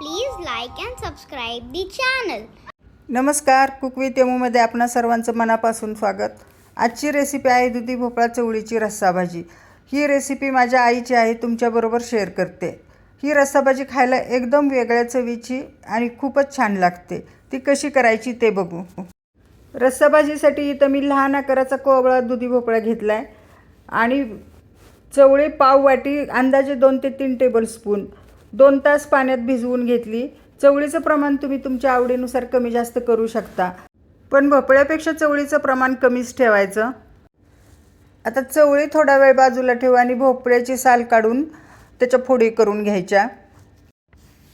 Please like and subscribe the channel नमस्कार cook with यमूमध्ये आपणा सर्वांचं मनापासून स्वागत. आजची रेसिपी आहे दुधी भोपळा चवळीची रस्सा भाजी. ही रेसिपी माझ्या आईची आहे तुमच्याबरोबर शेअर करते. ही रस्सा भाजी खायला एकदम वेगळ्या चवीची आणि खूपच छान लागते. ती कशी करायची ते बघू. रस्सा भाजीसाठी इथं मी लहान आकाराचा कोवळा दुधी भोपळा घेतला आहे आणि चवळी पाव वाटी अंदाजे दोन ते तीन टेबलस्पून दोन तास पाण्यात भिजवून घेतली. चवळीचं प्रमाण तुम्ही तुमच्या आवडीनुसार कमी जास्त करू शकता. पण भोपळ्यापेक्षा चवळीचं प्रमाण कमीच ठेवायचं. आता चवळी थोडा वेळ बाजूला ठेवा आणि भोपळ्याची साल काढून त्याच्या फोडी करून घ्यायच्या.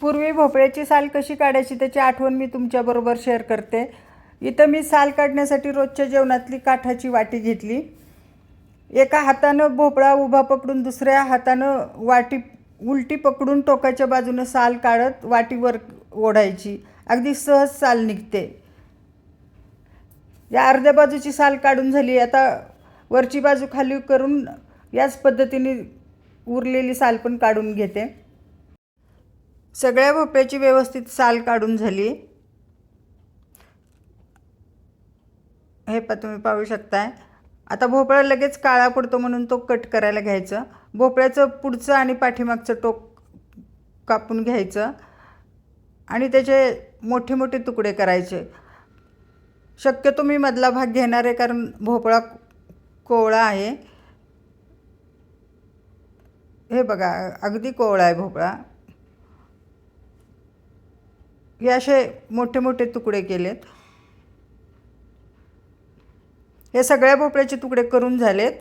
पूर्वी भोपळ्याची साल कशी काढायची त्याची आठवण मी तुमच्याबरोबर शेअर करते. इथं मी साल काढण्यासाठी रोजच्या जेवणातली काठाची वाटी घेतली. एका हातानं भोपळा उभा पकडून दुसऱ्या हातानं वाटी उलटी पकडून टोकाच्या बाजूनं साल काढत वाटीवर ओढायची. अगदी सहज साल निघते. या अर्ध्या बाजूची साल काढून झाली. आता वरची बाजू खाली करून याच पद्धतीने उरलेली साल पण काढून घेते. सगळ्या भोपळ्याची व्यवस्थित साल काढून झाली. हे प तुम्ही पाहू शकताय. आता भोपळा लगेच काळा पडतो म्हणून तो कट करायला घ्यायचं. भोपळ्याचं पुढचं आणि पाठीमागचं टोक कापून घ्यायचं. आणि त्याचे मोठे मोठे तुकडे करायचे. शक्यतो मी मधला भाग घेणार आहे कारण भोपळा कोवळा आहे. हे बघा अगदी कोवळा आहे भोपळा. हे असे मोठे मोठे तुकडे केलेत. हे सगळ्या भोपळ्याचे तुकडे करून झालेत.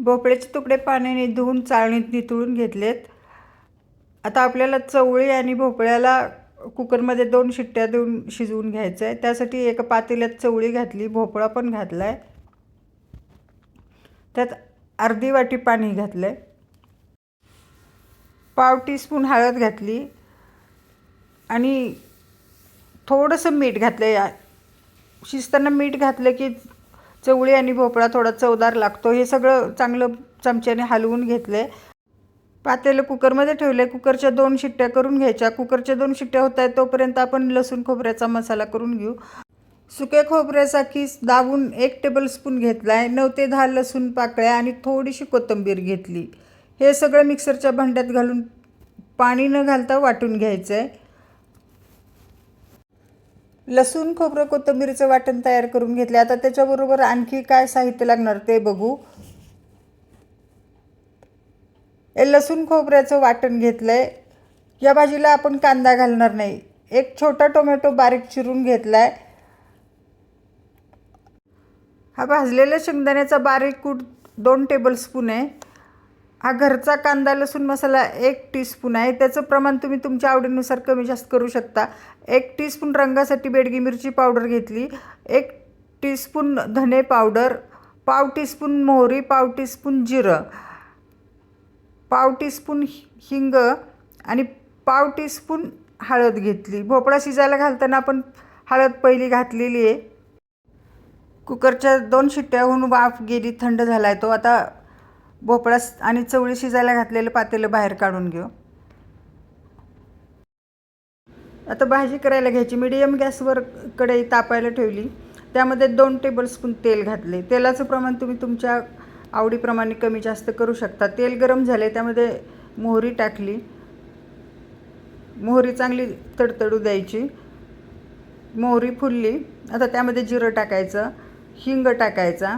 भोपळ्याचे तुकडे पाण्याने धुवून चाळणीत नितळून घेतलेत. आता आपल्याला चवळी आणि भोपळ्याला कुकरमध्ये दोन शिट्ट्या देऊन शिजवून घ्यायचं आहे त्यासाठी एका पातेल्यात चवळी घातली भोपळा पण घातला आहे त्यात अर्धी वाटी पाणी घातलं आहे पाव टीस्पून हळद घातली आणि थोडंसं मीठ घातलं या शिजताना मीठ घातलं की चवळी आणि भोपळा थोडा चवदार लागतो. हे सगळं चांगलं चमच्याने हलवून घेतलं आहे पातेलं कुकरमध्ये ठेवलं आहे कुकरच्या दोन शिट्ट्या करून घ्यायच्या. कुकरच्या दोन शिट्ट्या होत आहेत तोपर्यंत आपण लसूण खोबऱ्याचा मसाला करून घेऊ. सुक्या खोबऱ्याचा दाबून एक टेबलस्पून घेतला आहे नऊ ते दहा लसूण पाकळ्या आणि थोडीशी कोथिंबीर घेतली. हे सगळं मिक्सरच्या भांड्यात घालून पाणी न घालता वाटून घ्यायचं आहे लसूण खोबरं कोथिंबीरीचं वाटण तयार करून घेतले. आता त्याच्याबरोबर आणखी काय साहित्य लागणार ते बघू. लसूण खोबऱ्याचं वाटण घेतलं आहे या भाजीला आपण कांदा घालणार नाही. एक छोटा टोमॅटो बारीक चिरून घेतला आहे हा भाजलेल्या शेंगदाण्याचा बारीक कूट दोन टेबलस्पून आहे. हा घरचा कांदा लसूण मसाला एक टीस्पून आहे. त्याचं प्रमाण तुम्ही तुमच्या आवडीनुसार कमी जास्त करू शकता. एक टीस्पून रंगासाठी बेडगी मिरची पावडर घेतली. एक टीस्पून धने पावडर पाव टीस्पून मोहरी पाव टीस्पून जिरं पाव टीस्पून हिंग आणि पाव टीस्पून हळद घेतली. भोपळा शिजायला घालताना आपण हळद पहिली घातलेली आहे. कुकरच्या दोन शिट्ट्याहून वाफ गेली थंड झाला आहे तो. आता भोपळा आणि चवळी शिजायला घातलेलं पातेलं बाहेर काढून घेऊ. आता भाजी करायला घ्यायची. मिडियम गॅसवर कढई तापायला ठेवली. त्यामध्ये दोन टेबलस्पून तेल घातले. तेलाचं प्रमाण तुम्ही तुमच्या आवडीप्रमाणे कमी जास्त करू शकता. तेल गरम झाले त्यामध्ये मोहरी टाकली. मोहरी चांगली तडतडू द्यायची. मोहरी फुलली. आता त्यामध्ये जिरं टाकायचं हिंग टाकायचा.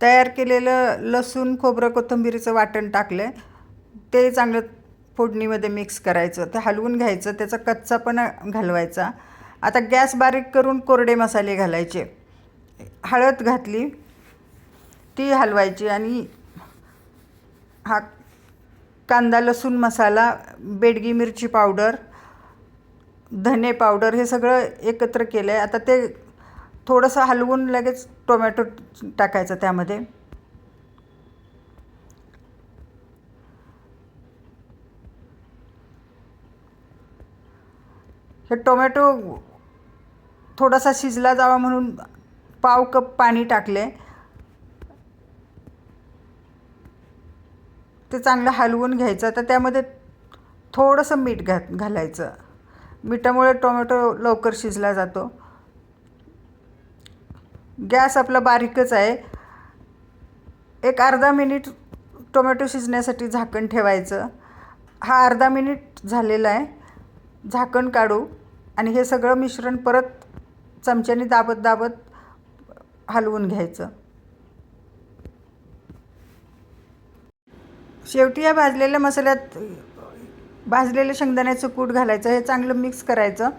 तयार केलेलं लसूण खोबरं कोथिंबीरीचं वाटण टाकलं आहे ते चांगलं फोडणीमध्ये मिक्स करायचं. ते हलवून घ्यायचं. त्याचा कच्चापणा घालवायचा. आता गॅस बारीक करून कोरडे मसाले घालायचे. हळद घातली. ती हलवायची आणि हा कांदा लसूण मसाला बेडगी मिरची पावडर धने पावडर हे सगळं एकत्र केलं आहे आता ते थोडंसं हलवून लगेच टोमॅटो टाकायचं त्यामध्ये. हे टोमॅटो थोडासा शिजला जावा म्हणून पाव कप पाणी टाकले. ते चांगलं हलवून घ्यायचं. तर त्यामध्ये थोडंसं मीठ घा घालायचं. मिठामुळे टोमॅटो लवकर शिजला जातो. गॅस आपला बारीकच आहे. एक अर्धा मिनिट टोमॅटो शिजण्यासाठी झाकण ठेवायचं. हा अर्धा मिनिट झालेला आहे. झाकण काढू आणि हे सगळं मिश्रण परत चमच्याने दाबत दाबत हलवून घ्यायचं. शेवटी या भाजलेल्या मसाल्यात भाजलेलं शेंगदाण्याचं कूट घालायचं. हे चांगलं मिक्स करायचं.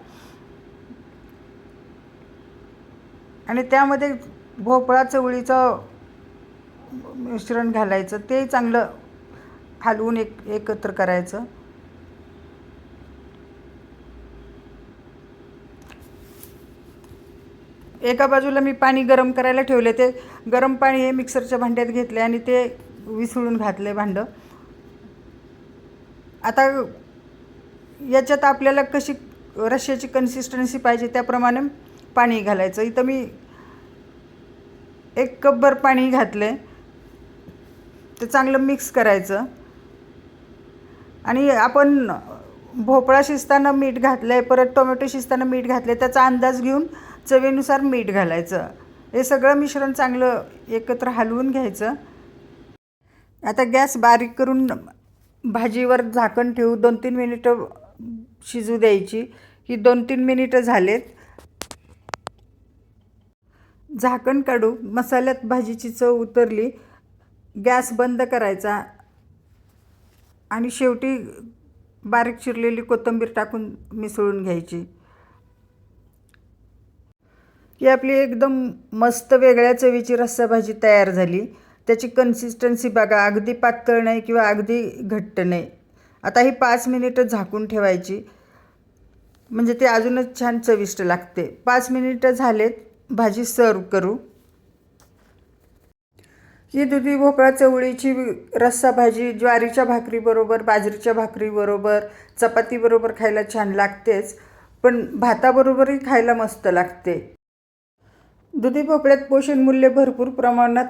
आणि त्यामध्ये भोपळा चवळीचं मिश्रण घालायचं ते चांगलं हलवून एक एकत्र करायचं. एका बाजूला मी पाणी गरम करायला ठेवले ते गरम पाणी हे मिक्सरच्या भांड्यात घेतले आणि ते विसळून घातले भांडं. आता याच्यात आपल्याला कशी रश्श्याची कन्सिस्टन्सी पाहिजे त्याप्रमाणे पाणी घालायचं. इथं मी एक कपभर पाणी घातले ते चांगलं मिक्स करायचं. आणि आपण भोपळा शिजताना मीठ घातलं आहे परत टोमॅटो शिजताना मीठ घातले त्याचा अंदाज घेऊन चवीनुसार मीठ घालायचं. हे सगळं मिश्रण चांगलं एकत्र हलवून घ्यायचं. आता गॅस बारीक करून भाजीवर झाकण ठेवू. दोन तीन मिनिटं शिजू द्यायची. ही दोन तीन मिनिटं झालेत. झाकण काढू मसाल्यात भाजीची चव उतरली गॅस बंद करायचा आणि शेवटी बारीक चिरलेली कोथिंबीर टाकून मिसळून घ्यायची. ही आपली एकदम मस्त वेगळ्या चवीची रस्सा भाजी तयार झाली. त्याची कन्सिस्टन्सी बघा अगदी पातळ नाही किंवा अगदी घट्ट नाही. आता ही पाच मिनिटं झाकून ठेवायची. म्हणजे ते अजूनच छान चविष्ट लागते. पाच मिनिटं झालेत भाजी सर्व करू. ही दुधी भोपळा चवळीची रस्सा भाजी ज्वारीच्या भाकरीबरोबर बाजरीच्या भाकरीबरोबर चपातीबरोबर खायला छान लागतेच पण भाताबरोबरही खायला मस्त लागते. दुधी भोपळ्यात पोषण मूल्य भरपूर प्रमाणात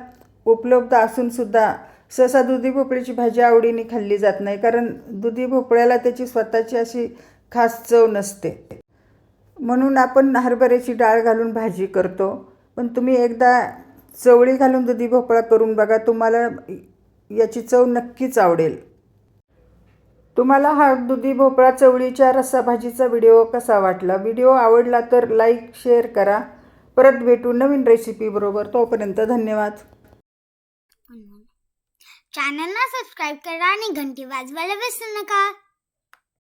उपलब्ध असूनसुद्धा सहसा दुधी भोपळ्याची भाजी आवडीने खाल्ली जात नाही कारण दुधी भोपळ्याला त्याची स्वतःची अशी खास चव नसते. म्हणून आपण हरभऱ्याची डाळ घालून भाजी करतो. पण तुम्ही एकदा चवळी घालून दुधी भोपळा करून बघा तुम्हाला याची चव नक्कीच आवडेल. तुम्हाला हा दुधी भोपळा चवळीच्या रस्सा भाजीचा व्हिडिओ कसा वाटला? व्हिडिओ आवडला तर लाईक शेअर करा. परत भेटू नवीन रेसिपीबरोबर तोपर्यंत धन्यवाद. चॅनलला सबस्क्राईब करा आणि घंटी वाजवायला विसरू नका.